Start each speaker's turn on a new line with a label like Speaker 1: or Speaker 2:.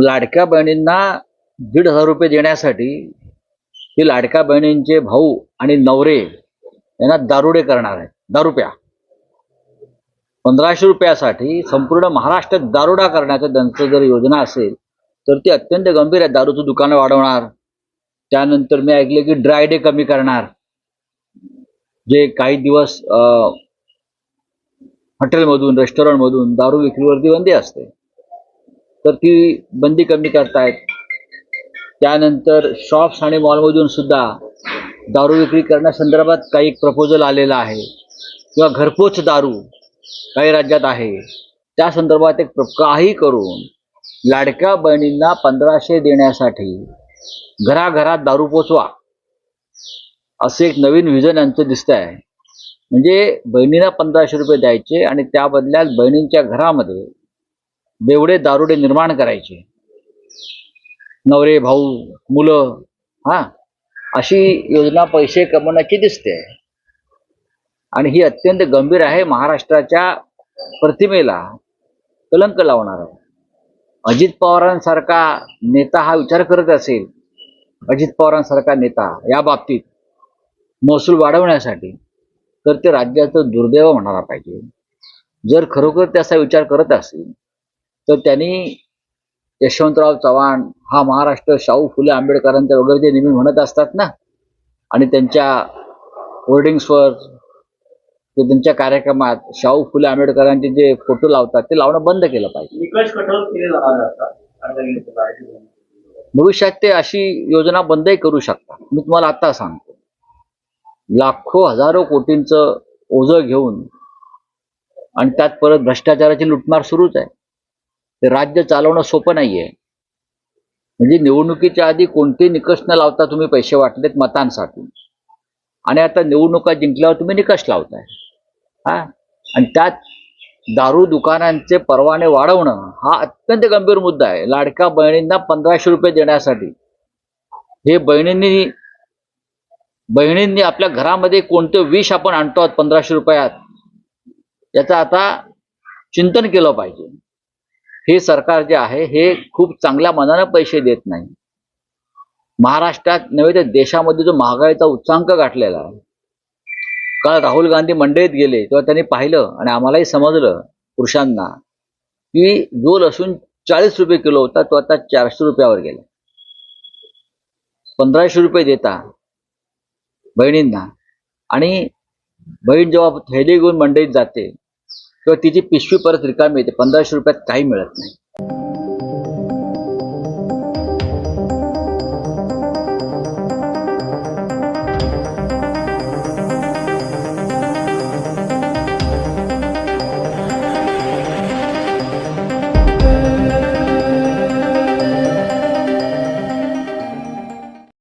Speaker 1: लाडक्या बहिणींना दीड हजार रुपये देण्यासाठी हे लाडक्या बहिणींचे भाऊ आणि नवरे यांना दारुडे करणार आहेत. दारुप्या. पंधराशे रुपयासाठी संपूर्ण महाराष्ट्रात दारुडा करण्याचं त्यांचं जर योजना असेल तर ती अत्यंत गंभीर आहे. दारूचं दुकानं वाढवणार. त्यानंतर मी ऐकलं की ड्राय डे कमी करणार. जे काही दिवस हॉटेलमधून रेस्टॉरंटमधून दारू विक्रीवरती बंदी असते. तर ती बंदी कमी करतायत. त्यानंतर शॉप्स आणि मॉलमधून सुद्धा दारू विक्री करण्यासंदर्भात काही प्रपोजल आलेला आहे. किंवा घरपोच दारू काही राज्यात आहे. त्या संदर्भात एक काही करून लाडक्या बहिणींना पंधराशे देण्यासाठी घराघरात दारू पोचवा. असं एक नवीन व्हिजन यांचं दिसत आहे म्हणजे बहिणींना पंधराशे रुपये द्यायचे आणि त्या बदल्यात बहिणींच्या घरामध्ये बेवडे दारुडे निर्माण करायचे. नवरे भाऊ मुलं हा? अशी योजना पैसे कमवण्याची दिसते? आणि ही अत्यंत गंभीर आहे. महाराष्ट्राच्या प्रतिमेला कलंक लावणार आहे. अजित पवारांसारखा नेता हा विचार करत असेल. अजित पवारांसारखा नेता या बाबतीत महसूल वाढवण्यासाठी तर ते राज्याचं दुर्दैव म्हणायला पाहिजे. जर खरोखर त्याचा विचार करत असेल तर त्यांनी यशवंतराव चव्हाण हा महाराष्ट्र शाहू फुले आंबेडकरांचा वगैरे जे नेहमी म्हणत असतात ना आणि त्यांच्या होर्डिंग्सवर ते त्यांच्या कार्यक्रमात शाहू फुले आंबेडकरांचे जे फोटो लावतात ते लावणं बंद केलं पाहिजे. भविष्यात ते अशी योजना बंदही करू शकतात. मी तुम्हाला आता सांगतो. लाखो हजारो कोटींचं ओझं घेऊन आणि त्यात परत भ्रष्टाचाराची लुटमार सुरूच आहे. ते राज्य चालवणं सोपं नाही आहे म्हणजे निवडणुकीच्या आधी कोणते निकष न लावता तुम्ही पैसे वाटलेत मतांसाठी. आणि आता निवडणुका जिंकल्यावर तुम्ही निकष लावताय. हा? आणि त्यात दारू दुकानांचे परवाने वाढवणं हा अत्यंत गंभीर मुद्दा आहे. लाडक्या बहिणींना पंधराशे रुपये देण्यासाठी. हे बहिणींनी बहिणींनी आपल्या घरामध्ये कोणतं विष आपण आणतो आहोत पंधराशे रुपयात याचं आता चिंतन केलं पाहिजे. हे सरकार जे आहे हे खूप चांगल्या मनानं पैसे देत नाही. महाराष्ट्रात नव्हे तर देशामध्ये जो महागाईचा उच्चांक गाठलेला आहे. काल राहुल गांधी मंडईत गेले तेव्हा त्यांनी पाहिलं आणि आम्हालाही समजलं पुरुषांना की जो लसूण चाळीस रुपये किलो होता तो आता चारशे रुपयावर गेला. पंधराशे रुपये देता बहिणींना. आणि बहीण जेव्हा थैली घेऊन मंडईत जाते किंवा तिची पिशवी परत रिकामी येते पंधराशे रुपयात काही मिळत नाही.